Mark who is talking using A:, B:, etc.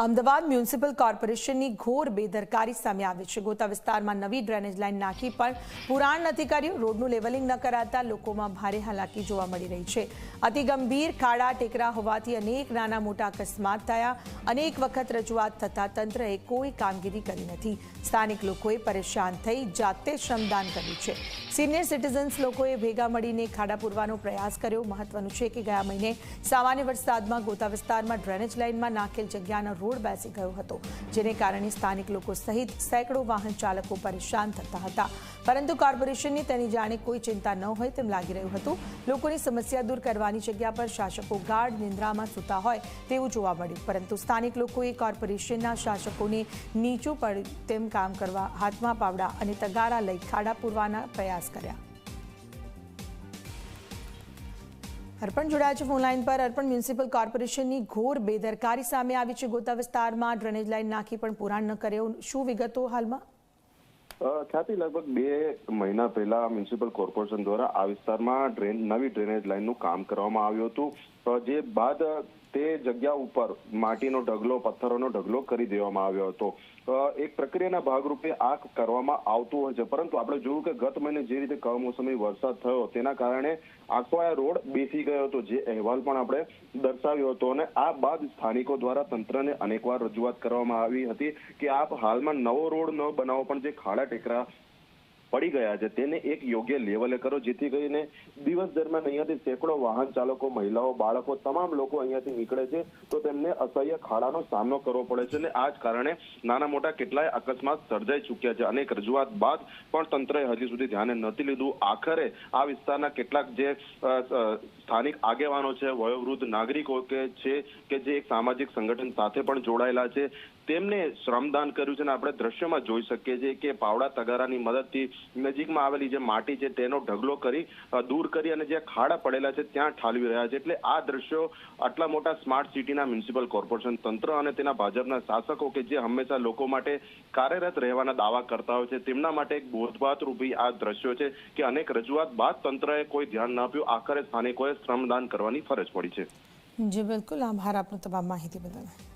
A: Ahmedabad municipal કોર્પોરેશનની ઘોર બેદરકારી સામે આવી છે. ગોતા વિસ્તારમાં નવી ડ્રેનેજ લાઇન નાખી પણ પુરાણ નથી કર્યું. રોડનું લેવલિંગ ન કરાતા લોકોમાં ભારે હાલાકી જોવા મળી રહી છે. અતિ ગંભીર ખાડા ટેકરા હોવાથી અનેક નાના મોટા અકસ્માત થયા. અનેક વખત રજૂઆત થતાં તંત્રએ કોઈ કામગીરી કરી નથી. સ્થાનિક લોકોએ પરેશાન થઈ જાતે શ્રમદાન કર્યું છે. સિનિયર સિટીઝન્સ લોકોએ ભેગા મળીને ખાડા પૂરવાનો પ્રયાસ કર્યો. મહત્વનું છે કે ગયા મહિને સામાન્ય વરસાદમાં ગોતા વિસ્તારમાં ડ્રેનેજ લાઇનમાં નાખેલ જગ્યાના રોડ બેસી ગયો હતો, જેને કારણે સ્થાનિક લોકો સહિત સેંકડો વાહન ચાલકો પરેશાન થતા હતા. પરંતુ કોર્પોરેશનની તેની જાણે કોઈ ચિંતા ન હોય તેમ લાગી રહ્યું હતું. લોકોની સમસ્યા દૂર કરવાની જગ્યા પર શાસકો ગાઢ નિંદ્રામાં સૂતા હોય તેવું જોવા મળ્યું. પરંતુ સ્થાનિક લોકોએ કોર્પોરેશનના શાસકોને નીચું પડે તેમ કામ કરવા હાથમાં પાવડા અને તગારા લઈ ખાડા પૂરવાના પ્રયાસ કર્યા. અર્પણ જોડાયા છે ફોનલાઈન પર. અર્પણ મ્યુનિસિપલ કોર્પોરેશનની ઘોર બેદરકારી સામે આવી છે ગોતા વિસ્તારમાં. ડ્રેનેજ લાઈન નાખી પણ પુરાણ ન કર્યો. શું વિગતો હાલમાં?
B: ખ્યાતિ લગભગ બે મહિના પહેલા મ્યુનિસિપલ કોર્પોરેશન દ્વારા આ વિસ્તારમાં ડ્રેન, નવી ડ્રેનેજ લાઇનનું કામ કરવામાં આવ્યું હતું. જે બાદ તે જગ્યા ઉપર માટીનો ઢગલો, પથ્થરોનો ઢગલો કરી દેવામાં આવ્યો હતો. એક પ્રક્રિયાના ભાગરૂપે આ કરવામાં આવતું હોય છે. પરંતુ આપણે જોયું કે ગત મહિને જે રીતે કમોસમી વરસાદ થયો, તેના કારણે આખો આ રોડ બેસી ગયો હતો, જે અહેવાલ પણ આપણે દર્શાવ્યો હતો. અને આ બાદ સ્થાનિકો દ્વારા તંત્રને અનેકવાર રજૂઆત કરવામાં આવી હતી કે આપ હાલમાં નવો રોડ ન બનાવો, પણ જે ખાડા ટેકરા પડી ગયા છે. તેને એક યોગ્ય લેવલે કરો, જેથી કરીને દિવસ દરમિયાન અહીંયાથી સેંકડો વાહન ચાલકો, મહિલાઓ, બાળકો, તમામ લોકો અહીંયાથી નીકળે છે. તો તેમને અસહ્ય ખાડાનો સામનો કરવો પડે છે અને આ જ કારણે નાના મોટા કેટલાય અકસ્માત સર્જાઈ ચૂક્યા છે. અનેક રજૂઆત બાદ પણ તંત્રએ હજી સુધી ધ્યાને નથી લીધું. આખરે આ વિસ્તારના કેટલાક જે સ્થાનિક આગેવાનો છે, વયોવૃદ્ધ નાગરિકો કે છે, કે જે એક સામાજિક સંગઠન સાથે પણ જોડાયેલા છે, તેમને શ્રમદાન કર્યું છે અને આપણે દ્રશ્યમાં જોઈ શકીએ છીએ કે પાવડા તગારાની મદદથી નજીકમાં આવેલી જે માટી છે તેનો ઢગલો કરી દૂર કરી અને જે ખાડા પડેલા છે ત્યાં ઠાલવી રહ્યા છે. એટલે આ દ્રશ્યો આટલા મોટા સ્માર્ટ સિટીના મ્યુનિસિપલ કોર્પોરેશન તંત્ર અને તેના ભાજપના શાસકો કે જે હંમેશા લોકો માટે કાર્યરત રહેવાના દાવા કરતા હોય છે, તેમના માટે એક બોધપાત રૂપી આ દ્રશ્યો છે કે અનેક રજૂઆત બાદ તંત્રએ કોઈ ધ્યાન ન આપ્યું. આખરે સ્થાનિકોએ શ્રમદાન કરવાની ફરજ પડી છે.
A: જી, બિલકુલ. આભાર આપનો તમામ માહિતી બદલ.